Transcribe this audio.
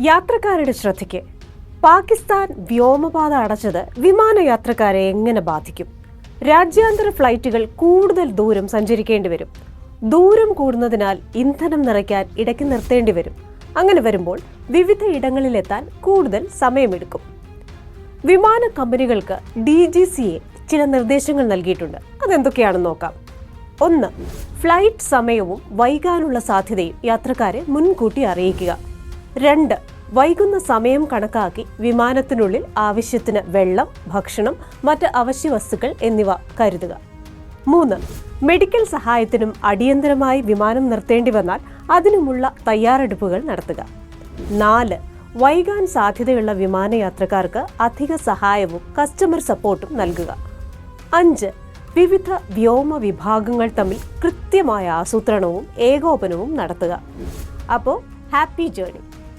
യാത്രക്കാരുടെ ശ്രദ്ധയ്ക്ക്. പാകിസ്ഥാൻ വ്യോമപാത അടച്ചത് വിമാനയാത്രക്കാരെ എങ്ങനെ ബാധിക്കും? രാജ്യാന്തര ഫ്ലൈറ്റുകൾ കൂടുതൽ ദൂരം സഞ്ചരിക്കേണ്ടി വരും. ദൂരം കൂടുന്നതിനാൽ ഇന്ധനം നിറയ്ക്കാൻ ഇടയ്ക്ക് നിർത്തേണ്ടി വരും. അങ്ങനെ വരുമ്പോൾ വിവിധ ഇടങ്ങളിലെത്താൻ കൂടുതൽ സമയമെടുക്കും. വിമാന കമ്പനികൾക്ക് ഡി ജി സി എ ചില നിർദ്ദേശങ്ങൾ നൽകിയിട്ടുണ്ട്. അതെന്തൊക്കെയാണെന്ന് നോക്കാം. ഒന്ന് ഫ്ലൈറ്റ് സമയവും വൈകാനുള്ള സാധ്യതയും യാത്രക്കാരെ മുൻകൂട്ടി അറിയിക്കുക. രണ്ട് വൈകുന്ന സമയം കണക്കാക്കി വിമാനത്തിനുള്ളിൽ ആവശ്യത്തിന് വെള്ളം ഭക്ഷണം മറ്റ് അവശ്യ വസ്തുക്കൾ എന്നിവ കരുതുക. മൂന്ന് മെഡിക്കൽ സഹായത്തിനും അടിയന്തരമായി വിമാനം നിർത്തേണ്ടി വന്നാൽ അതിനുമുള്ള തയ്യാറെടുപ്പുകൾ നടത്തുക. നാല് വൈകാൻ സാധ്യതയുള്ള വിമാനയാത്രക്കാർക്ക് അധിക സഹായവും കസ്റ്റമർ സപ്പോർട്ടും നൽകുക. അഞ്ച് വിവിധ വ്യോമ വിഭാഗങ്ങൾ തമ്മിൽ കൃത്യമായ ആസൂത്രണവും ഏകോപനവും നടത്തുക. അപ്പോൾ ഹാപ്പി ജേർണി